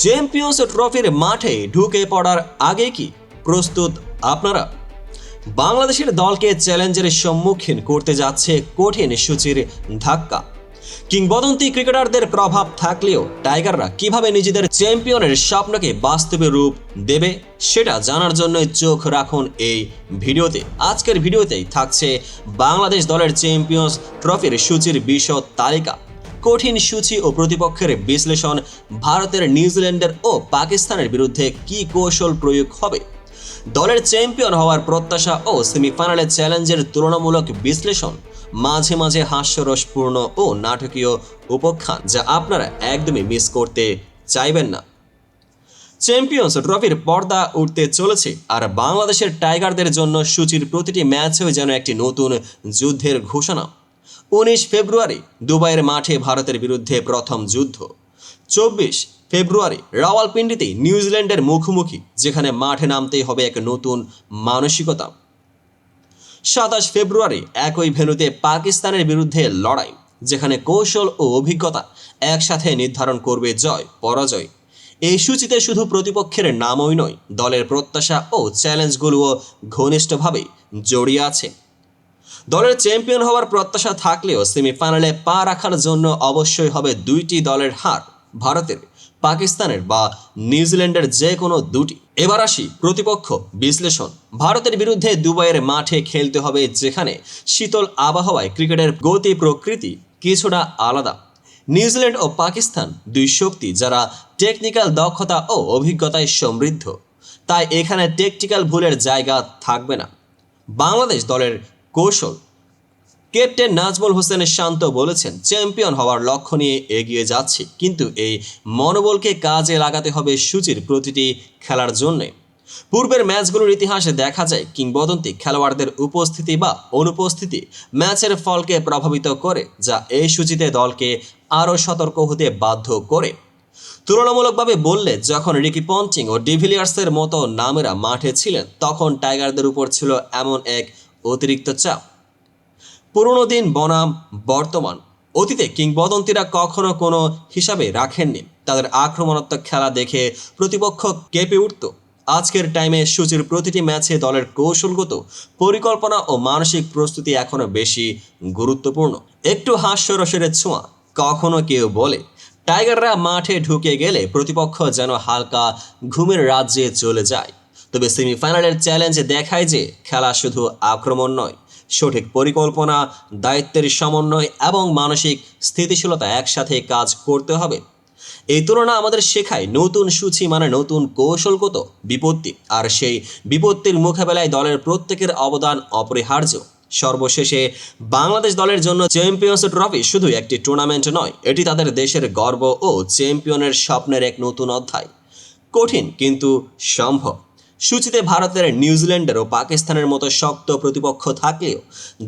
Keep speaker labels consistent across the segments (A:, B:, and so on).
A: Champions ট্রফির মাঠে ঢুকে পড়ার আগে কি প্রস্তুত আপনারা? বাংলাদেশের দলকে চ্যালেঞ্জের সম্মুখীন করতে যাচ্ছে কঠিন সূচির ধাক্কা। কিংবদন্তি ক্রিকেটারদের প্রভাব থাকলেও টাইগাররা কীভাবে নিজেদের চ্যাম্পিয়নের স্বপ্নকে বাস্তবে রূপ দেবে সেটা জানার জন্য চোখ রাখুন এই ভিডিওতে। আজকের ভিডিওতেই থাকছে বাংলাদেশ দলের চ্যাম্পিয়ন্স ট্রফির সূচির বিশদ তালিকা। কঠিন সূচি ও প্রতিপক্ষের বিশ্লেষণ ভারতের নিউজিল্যান্ডের ও পাকিস্তানের বিরুদ্ধে কি কৌশল প্রয়োগ হবে? দলের চ্যাম্পিয়ন হওয়ার প্রত্যাশা ও সেমিফাইনালে চ্যালেঞ্জের তুলনামূলক বিশ্লেষণ মাঝে মাঝে হাস্যরসপূর্ণ ও নাটকীয় উপখ্যান যা আপনারা একদমই মিস করতে চাইবেন না। চ্যাম্পিয়ন্স ট্রফির পর্দা উঠতে চলেছে আর বাংলাদেশের টাইগারদের জন্য সূচির প্রতিটি ম্যাচেও যেন একটি নতুন যুদ্ধের ঘোষণা। উনিশ ফেব্রুয়ারি দুবাইয়ের মাঠে ভারতের বিরুদ্ধে প্রথম যুদ্ধ। চব্বিশ ফেব্রুয়ারি রাওয়ালপিন্ডিতে নিউজিল্যান্ডের মুখোমুখি, যেখানে মাঠে নামতেই হবে এক নতুন মানসিকতা। সাতাশ ফেব্রুয়ারি একই ভেন্যুতে পাকিস্তানের বিরুদ্ধে লড়াই, যেখানে কৌশল ও অভিজ্ঞতা একসাথে নির্ধারণ করবে জয়, পরাজয়। এই সূচিতে শুধু প্রতিপক্ষের নামই নয়, দলের প্রত্যাশা ও চ্যালেঞ্জগুলোও ঘনিষ্ঠভাবে জড়িয়ে আছে। দলের চ্যাম্পিয়ন হওয়ার প্রত্যাশা থাকলেও সেমিফাইনালে পা রাখার জন্য অবশ্যই হবে দুইটি দলের হার, ভারতের, পাকিস্তানের বা নিউজিল্যান্ডের যে কোনো দুটি। এবার আসি প্রতিপক্ষ বিশ্লেষণ। ভারতের বিরুদ্ধে দুবাইয়ের মাঠে খেলতে হবে যেখানে শীতল আবহাওয়ায় ক্রিকেটের গতি প্রকৃতি কিছুটা আলাদা। নিউজিল্যান্ড ও পাকিস্তান দুই শক্তি যারা টেকনিক্যাল দক্ষতা ও অভিজ্ঞতায় সমৃদ্ধ। তাই এখানে টেকটিক্যাল ভুলের জায়গা থাকবে না। বাংলাদেশ দলের কৌশল। ক্যাপ্টেন নাজমুল হোসেন শান্ত বলেছেন, চ্যাম্পিয়ন হওয়ার লক্ষ্য নিয়ে এগিয়ে যাচ্ছে, কিন্তু এই মনোবলকে কাজে লাগাতে হবে সূচির প্রতিটি খেলার জন্যে। পূর্বের ম্যাচগুলোর ইতিহাসে দেখা যায়, কিংবদন্তি খেলোয়াড়দের উপস্থিতি বা অনুপস্থিতি ম্যাচের ফলকে প্রভাবিত করে, যা এই সূচিতে দলকে আরও সতর্ক হতে বাধ্য করে। তুলনামূলকভাবে বললে, যখন রিকি পন্টিং ও ডিভিলিয়ার্সের মতো নামেরা মাঠে ছিলেন, তখন টাইগারদের উপর ছিল এমন এক অতিরিক্ত চাপ। পুরনো দিন বনাম বর্তমান। অতীতে কিংবদন্তিরা কখনো কোনো হিসাবে রাখেননি। তাদের আক্রমণাত্মক খেলা দেখে প্রতিপক্ষ কেঁপে উঠত। আজকের টাইমে সূচির প্রতিটি ম্যাচে দলের কৌশলগত পরিকল্পনা ও মানসিক প্রস্তুতি এখনও বেশি গুরুত্বপূর্ণ। একটু হাস্যরসের ছোঁয়া কখনো কেউ বলে। টাইগাররা মাঠে ঢুকে গেলে প্রতিপক্ষ যেন হালকা ঘুমের রাজ্যে চলে যায়। তবে সেমিফাইনালের চ্যালেঞ্জে দেখায় যে খেলা শুধু আক্রমণ নয়, সঠিক পরিকল্পনা, দায়িত্বের সমন্বয় এবং মানসিক স্থিতিশীলতা একসাথে কাজ করতে হবে। এই তুলনা আমাদের শেখায় নতুন সূচি মানে নতুন কৌশলগত বিপত্তি, আর সেই বিপত্তির মোকাবেলায় দলের প্রত্যেকের অবদান অপরিহার্য। সর্বশেষে বাংলাদেশ দলের জন্য চ্যাম্পিয়ন্স ট্রফি শুধু একটি টুর্নামেন্ট নয়, এটি তাদের দেশের গর্ব ও চ্যাম্পিয়নের স্বপ্নের এক নতুন অধ্যায়। কঠিন, কিন্তু সম্ভব। সূচিতে ভারতের নিউজিল্যান্ডের ও পাকিস্তানের মতো শক্ত প্রতিপক্ষ থাকলেও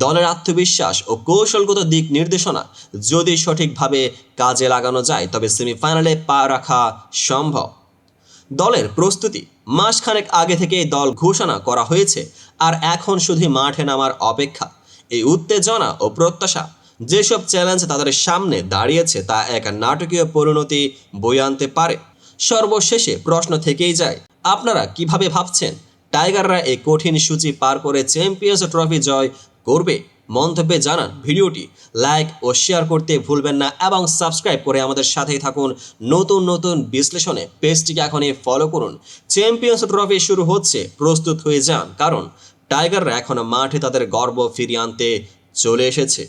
A: দলের আত্মবিশ্বাস ও কৌশলগত দিক নির্দেশনা যদি সঠিকভাবে কাজে লাগানো যায়, তবে সেমিফাইনালে পা রাখা সম্ভব। দলের প্রস্তুতি মাসখানেক আগে থেকে দল ঘোষণা করা হয়েছে, আর এখন শুধু মাঠে নামার অপেক্ষা। এই উত্তেজনা ও প্রত্যাশা যেসব চ্যালেঞ্জ তাদের সামনে দাঁড়িয়েছে, তা এক নাটকীয় পরিণতি বই আনতে পারে। সর্বশেষে প্রশ্ন থেকেই যায় আপনারা কীভাবে ভাবছেন? টাইগাররা এই কঠিন সূচি পার করে চ্যাম্পিয়ন্স ট্রফি জয় করবে? মন্তব্যে জানান ভিডিওটি। লাইক ও শেয়ার করতে ভুলবেন না এবং সাবস্ক্রাইব করে আমাদের সাথেই থাকুন। নতুন নতুন বিশ্লেষণে পেজটিকে এখনই ফলো করুন। চ্যাম্পিয়ন্স ট্রফি শুরু হচ্ছে, প্রস্তুত হয়ে যান। কারণ টাইগাররা এখন মাঠে তাদের গর্ব ফিরিয়ে আনতে চলে এসেছে।